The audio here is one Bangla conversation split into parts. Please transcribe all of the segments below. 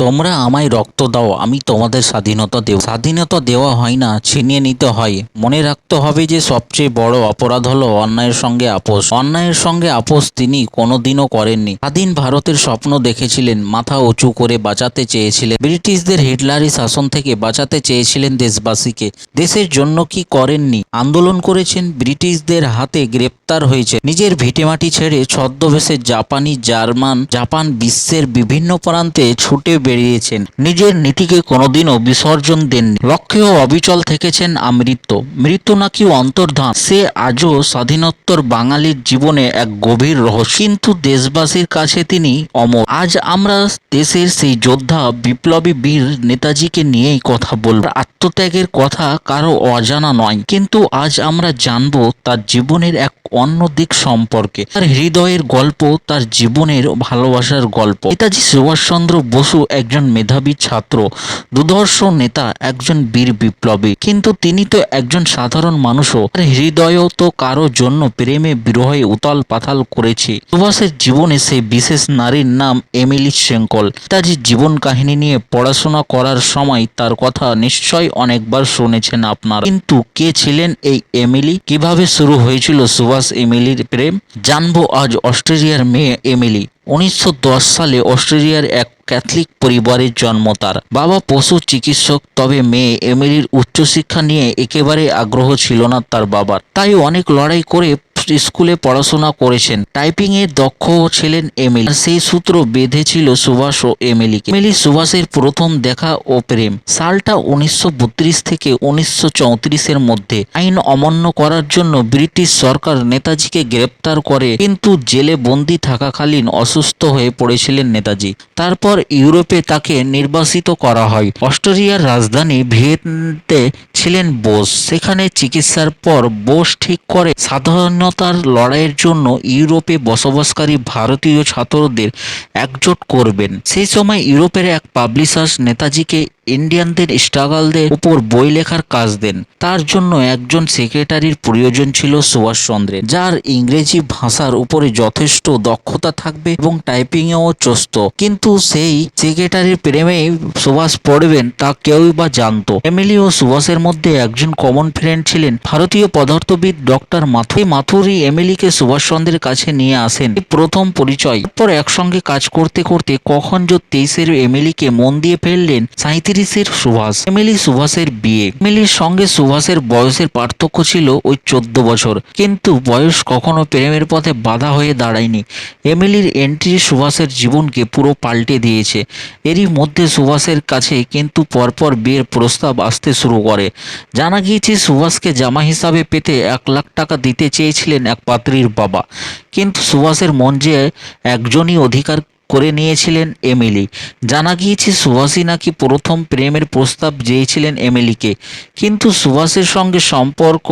তোমরা আমায় রক্ত দাও, আমি তোমাদের স্বাধীনতা দেব। স্বাধীনতা দেওয়া হয় না, ছিনিয়ে নিতে হয়। মনে রাখতে হবে যে সবচেয়ে বড় অপরাধ হলো অন্যায়ের সঙ্গে আপোষ। অন্যায়ের সঙ্গে আপোষ তিনি কোনোদিনও করেননি। স্বাধীন ভারতের স্বপ্ন দেখেছিলেন, মাথা উঁচু করে বাঁচাতে চেয়েছিলেন। ব্রিটিশদের হিটলারি শাসন থেকে বাঁচাতে চেয়েছিলেন দেশবাসীকে। দেশের জন্য কি করেননি? আন্দোলন করেছেন, ব্রিটিশদের হাতে গ্রেপ্তার হয়েছে। নিজের ভিটেমাটি ছেড়ে ছদ্মবেশে জাপানি, জার্মান, জাপান বিশ্বের বিভিন্ন প্রান্তে ছুটে বেরিয়েছেন। নিজের নীতিকে কোনোদিনও বিসর্জন দেননি। লক্ষ্যেও অবিচল থেকেছেন আমৃত্য। মৃত্যু নাকি অন্তর্ধান, সে আজও স্বাধীনোত্তর বাঙালির জীবনে এক গভীর রহস্য। কিন্তু দেশবাসীর কাছে তিনি অমর। আজ আমরা দেশের সেই যোদ্ধা, বিপ্লবী বীর নেতাজিকে নিয়েই কথা বলব। আত্মত্যাগের কথা কারও অজানা নয়। কিন্তু আজ আমরা জানব তার জীবনের এক অন্য দিক সম্পর্কে। তার হৃদয়ের গল্প, তার জীবনের ভালোবাসার গল্প। নেতাজি সুভাষচন্দ্র বসু একজন মেধাবী ছাত্র, দুর্ধর্ষ নেতা, একজন বীর বিপ্লবী। কিন্তু তিনি তো একজন সাধারণ মানুষও। তার হৃদয়ও তো কারও জন্য প্রেমে বিরহে উতাল পাতাল করেছে। সুভাষের জীবনে সেই বিশেষ নারীর নাম এমিলি সেঙ্কল। তার জীবন কাহিনী নিয়ে পড়াশোনা করার সময় তার কথা নিশ্চয় অনেকবার শুনেছেন আপনারা। কিন্তু কে ছিলেন এই এমিলি? কীভাবে শুরু হয়েছিল সুভাষ এমিলির প্রেম? জানব আজ অস্ট্রেলিয়ার মেয়ে এমিলি। উনিশশো দশ সালে অস্ট্রেলিয়ার এক ক্যাথলিক পরিবারের জন্ম তার। বাবা পশু চিকিৎসক, তবে মেয়ে এমিলির উচ্চশিক্ষা নিয়ে একেবারে আগ্রহ ছিল না তার বাবার। তাই অনেক লড়াই করে স্কুলে পড়াশোনা করেছেন। টাইপিং এ দক্ষ ছিলেন এমিলি। সেই সূত্র বেঁধেছিল সুভাষ ও এমিলিকে। এমিলি সুভাষের প্রথম দেখা ও প্রেম। সালটা উনিশশো বত্রিশ থেকে উনিশশো এর মধ্যে। আইন অমান্য করার জন্য ব্রিটিশ সরকার নেতাজিকে গ্রেপ্তার করে, কিন্তু জেলে বন্দি থাকাকালীন অসুস্থ হয়ে পড়েছিলেন নেতাজি। তারপর ইউরোপে তাকে নির্বাসিত করা হয়। অস্ট্রেলিয়ার রাজধানী ভিয়েতে ছিলেন বোস। সেখানে চিকিৎসার পর বোস ঠিক করে স্বাধীনতার লড়াইয়ের জন্য ইউরোপে বসবাসকারী ভারতীয় ছাত্রদের একজোট করবেন। সেই সময় ইউরোপের এক পাবলিশার্স নেতাজিকে ইন্ডিয়ানদের স্ট্রাগলদের উপর বই লেখার কাজ দেন। তার জন্য একজন সেক্রেটারির প্রয়োজন ছিল সুভাষচন্দ্রের, যার ইংরেজি ভাষার উপরে যথেষ্ট দক্ষতা থাকবে এবং টাইপিংয়েও চস্ত কিন্তু সেই সেক্রেটারির প্রেমে সুভাষ পড়বেন তা কেউই বা জানতো। এমিলি ও সুভাষের মধ্যে একজন কমন ফ্রেন্ড ছিলেন ভারতীয় পদার্থবিদ ডক্টর মাথুই মাথুরি এমিলিকে সুভাষচন্দ্রের কাছে নিয়ে আসেন। প্রথম পরিচয়। পর একসঙ্গে কাজ করতে করতে কখন যে তেইশের এমিলিকে মন দিয়ে ফেললেন সাঁত্রিশের সুভাষ। এমিলি সুভাষের বিয়ে। এমিলির সঙ্গে সুভাষের বয়সের পার্থক্য ছিল ওই চোদ্দ বছর। কিন্তু বয়স কখনো প্রেমের পথে বাধা হয়ে দাঁড়ায়নি। এমিলির এন্ট্রি সুভাষের জীবনকে পুরো পাল্টে দিয়েছে। এরই মধ্যে সুভাষের কাছে কিন্তু পরপর বিয়ের প্রস্তাব আসতে শুরু করে। জানা গিয়েছে, সুভাষকে জামা হিসাবে পেতে এক লাখ টাকা দিতে চেয়েছিলেন এক পাত্রীর বাবা। কিন্তু সুভাষের মন যে একজনই অধিকার করে নিয়েছিলেন এমিলি। জানা গিয়েছে, সুভাষই নাকি প্রথম প্রেমের প্রস্তাব চেয়েছিলেন এমিলিকে। কিন্তু সুভাষের সঙ্গে সম্পর্ক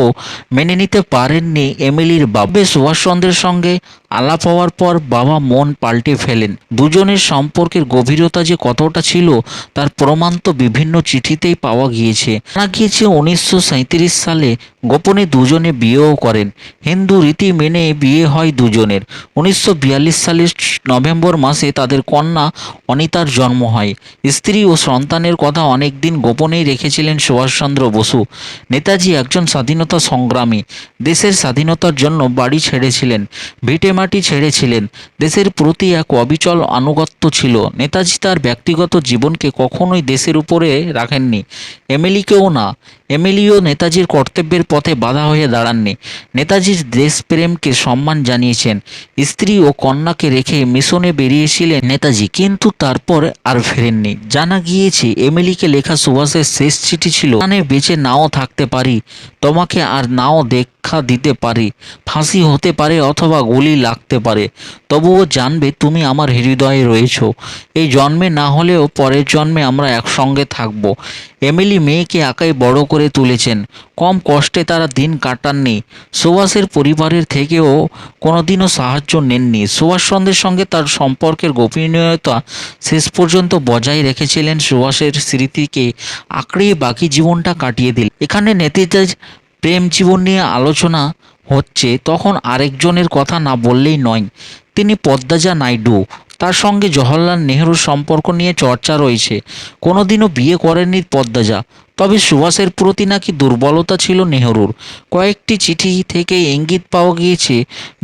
মেনে নিতে পারেননি এমিলির বাবে। সুভাষচন্দ্রের সঙ্গে আলাপ হওয়ার পর বাবা মন পাল্টে ফেলেন। দুজনের সম্পর্কের গভীরতা যে কতটা ছিল, তার প্রমাণ তো বিভিন্ন চিঠিতেই পাওয়া গিয়েছে। জানা গিয়েছে, উনিশশো সাঁইত্রিশ সালে গোপনে দুজনে বিয়েও করেন। হিন্দু রীতি মেনে বিয়ে হয় দুজনের। উনিশশো বিয়াল্লিশ সালের নভেম্বর মাসে তাদের কন্যা অনিতার জন্ম হয়। স্ত্রী ও সন্তানের কথা অনেকদিন গোপনেই রেখেছিলেন সুভাষচন্দ্র বসু। নেতাজি একজন স্বাধীনতা সংগ্রামী। দেশের স্বাধীনতার জন্য বাড়ি ছেড়েছিলেন। ভিটে মাটি ছেড়েছিলেন। দেশের প্রতি এক অবিচল আনুগত্য ছিল। নেতাজি তার ব্যক্তিগত জীবনকে কখনোই দেশের উপরে রাখেননি। এমিলিকেও না। এমিলিও নেতাজির কর্তব্যের পথে বাধা হয়ে দাঁড়াননি। নেতাজির দেশপ্রেমকে সম্মান জানিয়েছেন। স্ত্রী ও কন্যাকে রেখে মিশনে বেরিয়েছিলেন নেতাজি, কিন্তু তারপর আর ফেরেননি। জানা গিয়েছে, এমিলিকে লেখা সুভাষের শেষ চিঠি ছিল মানে বেঁচে নাও থাকতে পারি। তোমাকে আর নাও দেখা দিতে পারি, ফাঁসি হতে পারে অথবা গুলি লাগতে পারে। তবুও জানবে তুমি আমার হৃদয়ে রয়েছো। এই জন্মে না হলেও পরের জন্মে আমরা একসঙ্গে থাকব। এমিলি মেয়েকে একাই বড় করে তুলেছেন। কম কষ্টে তারা দিন কাটাননি। সুভাষের পরিবারের থেকেও কোনোদিনও সাহায্য নেননি। সুভাষচন্দ্রের সঙ্গে তার সম্পর্কের গোপনীয়তা শেষ পর্যন্ত বজায় রেখেছিলেন সুভাষের স্মৃতিকে। আঁকড়িয়ে বাকি জীবনটা কাটিয়ে দিল এখানে নেতাজির প্রেম জীবন নিয়ে আলোচনা হচ্ছে, তখন আরেকজনের কথা না বললেই নয়। তিনি পদ্মাজা নাইডু। তার সঙ্গে জওহরলাল নেহরুর সম্পর্ক নিয়ে চর্চা রয়েছে। কোনোদিনও বিয়ে করেননি পদ্মজা, তবে সুভাষের প্রতি নাকি দুর্বলতা ছিল নেহরুর। কয়েকটি চিঠি থেকে ইঙ্গিত পাওয়া গিয়েছে,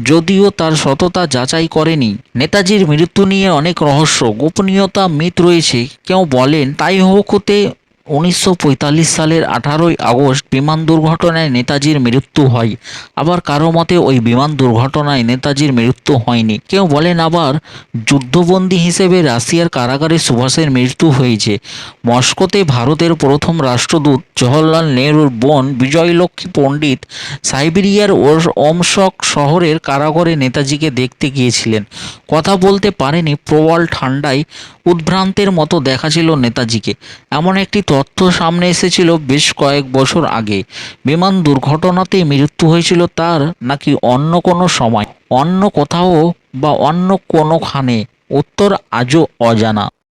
যদিও তার সততা যাচাই করেনি। নেতাজির মৃত্যু নিয়ে অনেক রহস্য, গোপনীয়তা, মিথ রয়েছে। কেউ বলেন, তাই হোক হতে উনিশশো পঁয়তাল্লিশ সালের আঠারোই আগস্ট বিমান দুর্ঘটনায় নেতাজির মৃত্যু হয়। আবার কারও মতে ওই বিমান দুর্ঘটনায় নেতাজির মৃত্যু হয়নি। কেউ বলেন আবার যুদ্ধবন্দী হিসেবে রাশিয়ার কারাগারে সুভাষের মৃত্যু হয়েছে। মস্কোতে ভারতের প্রথম রাষ্ট্রদূত জওহরলাল নেহরুর বোন বিজয়লক্ষ্মী পণ্ডিত সাইবেরিয়ার ওমস্ক শহরের কারাগারে নেতাজিকে দেখতে গিয়েছিলেন। কথা বলতে পারেনি প্রবল ঠান্ডায় উদ্ভ্রান্তের মতো দেখাছিল নেতাজিকে। এমন একটি তথ্য সামনে এসেছিল বেশ কয়েক বছর আগে। বিমান দুর্ঘটনাতে মৃত্যু হয়েছিল তার নাকি অন্য কোনো সময়, অন্য কোথাও বা অন্য কোনোখানে, উত্তর আজও অজানা।